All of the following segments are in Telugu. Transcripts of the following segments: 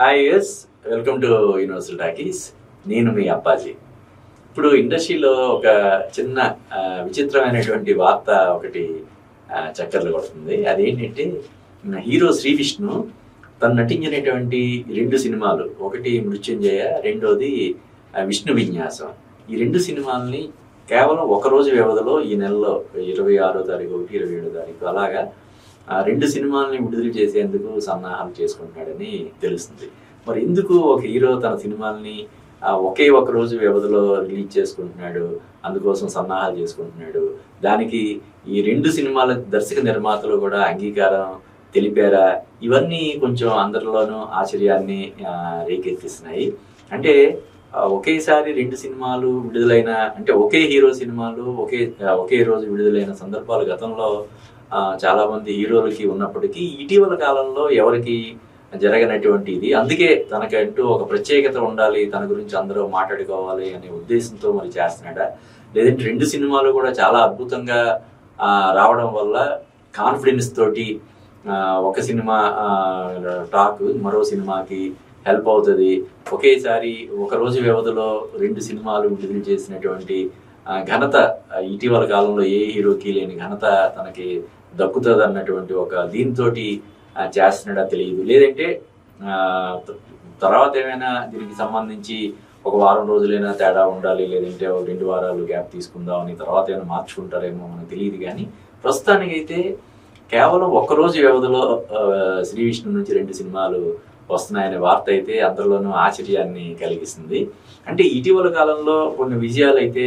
Hi yes welcome to Universal Talkies నేను మీ అప్పాజీ. ఇప్పుడు ఇండస్ట్రీలో ఒక చిన్న విచిత్రమైనటువంటి వార్త ఒకటి చక్కర్లు కొడుతుంది. అదేంటంటే హీరో శ్రీ విష్ణు తను నటించినటువంటి రెండు సినిమాలు ఒకటి మృత్యుంజయ రెండోది విష్ణు విన్యాసం. ఈ రెండు సినిమాల్ని కేవలం ఒక రోజు వ్యవధిలో ఈ నెలలో ఇరవై ఆరో తారీఖు ఒకటి ఇరవై ఏడో తారీఖు అలాగా ఆ రెండు సినిమాల్ని విడుదల చేసేందుకు సన్నాహాలు చేసుకుంటున్నాడని తెలుస్తుంది. మరి ఎందుకు ఒక హీరో తన సినిమాల్ని ఒకే ఒక రోజు వ్యవధిలో రిలీజ్ చేసుకుంటున్నాడు అందుకోసం సన్నాహాలు చేసుకుంటున్నాడు? దానికి ఈ రెండు సినిమాల దర్శక నిర్మాతలు కూడా అంగీకారం తెలిపారా? ఇవన్నీ కొంచెం అందరిలోనూ ఆశ్చర్యాన్ని రేకెత్తిస్తున్నాయి. అంటే ఒకేసారి రెండు సినిమాలు విడుదలైన అంటే ఒకే హీరో సినిమాలు ఒకే ఒకే రోజు విడుదలైన సందర్భాలు గతంలో చాలా మంది హీరోలకి ఉన్నప్పటికీ ఇటీవల కాలంలో ఎవరికి జరగనటువంటి ఇది. అందుకే తనకంటూ ఒక ప్రత్యేకత ఉండాలి తన గురించి అందరూ మాట్లాడుకోవాలి అనే ఉద్దేశంతో మరి చేస్తున్నాడా. లేదంటే రెండు సినిమాలు కూడా చాలా అద్భుతంగా రావడం వల్ల కాన్ఫిడెన్స్ తోటి ఒక సినిమా టాక్ మరో సినిమాకి హెల్ప్ అవుతుంది. ఒకేసారి ఒక రోజు వ్యవధిలో రెండు సినిమాలు విడుదల చేసినటువంటి ఘనత ఇటీవల కాలంలో ఏ హీరోకి లేని ఘనత తనకి దక్కుతుంది అన్నటువంటి ఒక దీంతో చేస్తున్నాడా తెలియదు. లేదంటే తర్వాత ఏమైనా దీనికి సంబంధించి ఒక వారం రోజులైనా తేడా ఉండాలి లేదంటే ఒక రెండు వారాలు గ్యాప్ తీసుకుందాం అని తర్వాత ఏమైనా మార్చుకుంటారేమో మనకు తెలియదు కానీ ప్రస్తుతానికైతే కేవలం ఒక్కరోజు వ్యవధిలో శ్రీ విష్ణు నుంచి రెండు సినిమాలు వస్తున్నాయనే వార్త అయితే అందరిలోనూ ఆశ్చర్యాన్ని కలిగిస్తుంది. అంటే ఇటీవల కాలంలో కొన్ని విజయాలు అయితే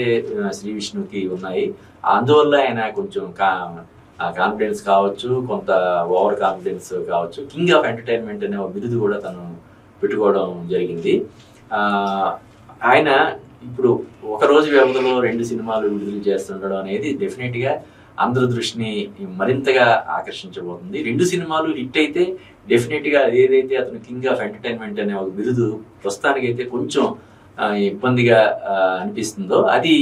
శ్రీ విష్ణుకి ఉన్నాయి. అందువల్ల ఆయన కొంచెం కా కాన్ఫిడెన్స్ కావచ్చు కొంత ఓవర్ కాన్ఫిడెన్స్ కావచ్చు కింగ్ ఆఫ్ ఎంటర్టైన్మెంట్ అనే ఒక బిరుదు కూడా తను పెట్టుకోవడం జరిగింది. ఆయన ఇప్పుడు ఒక రోజు వ్యవధిలో రెండు సినిమాలు విడుదల చేస్తుండడం అనేది డెఫినెట్గా అందరి దృష్టిని మరింతగా ఆకర్షించబోతుంది. రెండు సినిమాలు హిట్ అయితే డెఫినెట్గా ఏదైతే అతను కింగ్ ఆఫ్ ఎంటర్టైన్మెంట్ అనే ఒక బిరుదు ప్రస్తుతానికైతే కొంచెం ఇబ్బందిగా అనిపిస్తుందో అది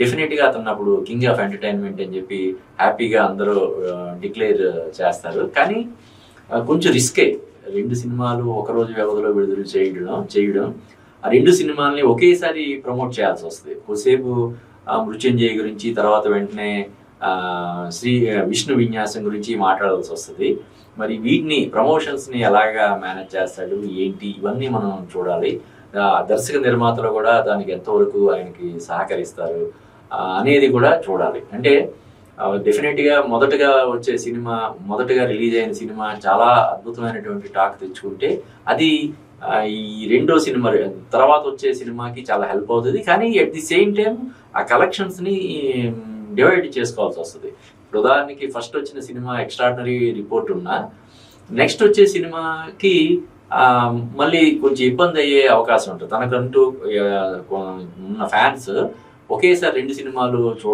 డెఫినెట్గా అతను అప్పుడు కింగ్ ఆఫ్ ఎంటర్టైన్మెంట్ అని చెప్పి హ్యాపీగా అందరూ డిక్లేర్ చేస్తారు. కానీ కొంచెం రిస్కే. రెండు సినిమాలు ఒక రోజు వ్యవధిలో విడుదల చేయడం చేయడం ఆ రెండు సినిమాల్ని ఒకేసారి ప్రమోట్ చేయాల్సి వస్తుంది. కొద్దిసేపు మృత్యుంజయ గురించి తర్వాత వెంటనే శ్రీ విష్ణు విన్యాసం గురించి మాట్లాడాల్సి వస్తుంది. మరి వీటిని ప్రమోషన్స్ని ఎలాగా మేనేజ్ చేస్తాడు ఏంటి ఇవన్నీ మనం చూడాలి. దర్శక నిర్మాతలు కూడా దానికి ఎంతవరకు ఆయనకి సహకరిస్తారు అనేది కూడా చూడాలి. అంటే డెఫినెట్గా మొదటగా వచ్చే సినిమా మొదటగా రిలీజ్ అయిన సినిమా చాలా అద్భుతమైనటువంటి టాక్ తెచ్చుకుంటే అది ఈ రెండో సినిమా తర్వాత వచ్చే సినిమాకి చాలా హెల్ప్ అవుతుంది. కానీ అట్ ది సేమ్ టైం ఆ కలెక్షన్స్ని డివైడ్ చేసుకోవాల్సి వస్తుంది. ఇప్పుడు ఉదాహరణకి ఫస్ట్ వచ్చిన సినిమా ఎక్స్ట్రాడినరీ రిపోర్ట్ ఉన్నా నెక్స్ట్ వచ్చే సినిమాకి మళ్ళీ కొంచెం ఇబ్బంది అయ్యే అవకాశం ఉంటుంది. తనకంటూ ఉన్న ఫ్యాన్స్ ఒకేసారి రెండు సినిమాలు చూ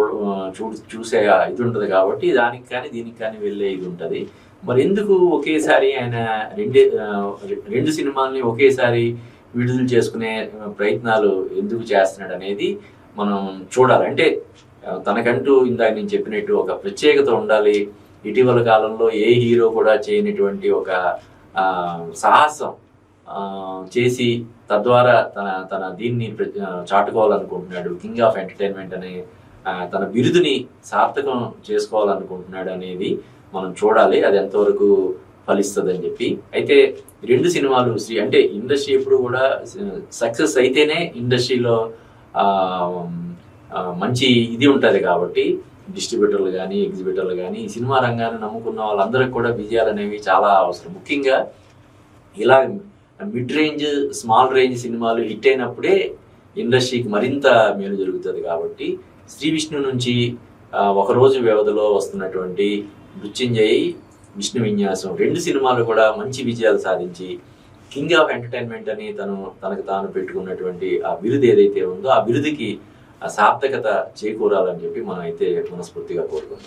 చూ చూసే ఇది ఉంటుంది కాబట్టి దానికి కానీ దీనికి కానీ వెళ్ళే ఇది ఉంటుంది. మరి ఎందుకు ఒకేసారి ఆయన రెండే రెండు సినిమాల్ని ఒకేసారి విడుదల చేసుకునే ప్రయత్నాలు ఎందుకు చేస్తున్నాడు అనేది మనం చూడాలి. అంటే తనకంటూ ఇందాక నేను చెప్పినట్టు ఒక ప్రత్యేకత ఉండాలి. ఇటీవల కాలంలో ఏ హీరో కూడా చేయనటువంటి ఒక సాహసం చేసి తద్వారా తన తన దీన్ని ప్ర- చాటుకోవాలనుకుంటున్నాడు. కింగ్ ఆఫ్ ఎంటర్టైన్మెంట్ అనే తన బిరుదుని సార్థకం చేసుకోవాలనుకుంటున్నాడు అనేది మనం చూడాలి. అది ఎంతవరకు ఫలిస్తుంది అని చెప్పి. అయితే రెండు సినిమాలు శ్రీ అంటే ఇండస్ట్రీ ఎప్పుడు కూడా సక్సెస్ అయితేనే ఇండస్ట్రీలో మంచి ఇది ఉంటుంది కాబట్టి డిస్ట్రిబ్యూటర్లు కానీ ఎగ్జిబిటర్లు కానీ సినిమా రంగాన్ని నమ్ముకున్న వాళ్ళందరికీ కూడా విజయాలు అనేవి చాలా అవసరం. ముఖ్యంగా ఇలా మిడ్ రేంజ్ స్మాల్ రేంజ్ సినిమాలు హిట్ అయినప్పుడే ఇండస్ట్రీకి మరింత మేలు జరుగుతుంది కాబట్టి శ్రీ విష్ణు నుంచి ఒకరోజు ఒక రోజు వ్యవధిలో వస్తున్నటువంటి మృత్యుంజయ్ విష్ణు విన్యాసం రెండు సినిమాలు కూడా మంచి విజయాలు సాధించి కింగ్ ఆఫ్ ఎంటర్టైన్మెంట్ అని తను తనకు తాను పెట్టుకున్నటువంటి ఆ బిరుదు ఏదైతే ఉందో ఆ బిరుదుకి ఆ సార్థకత చేకూరాలని చెప్పి మనం అయితే మనస్ఫూర్తిగా కోరుకుందాం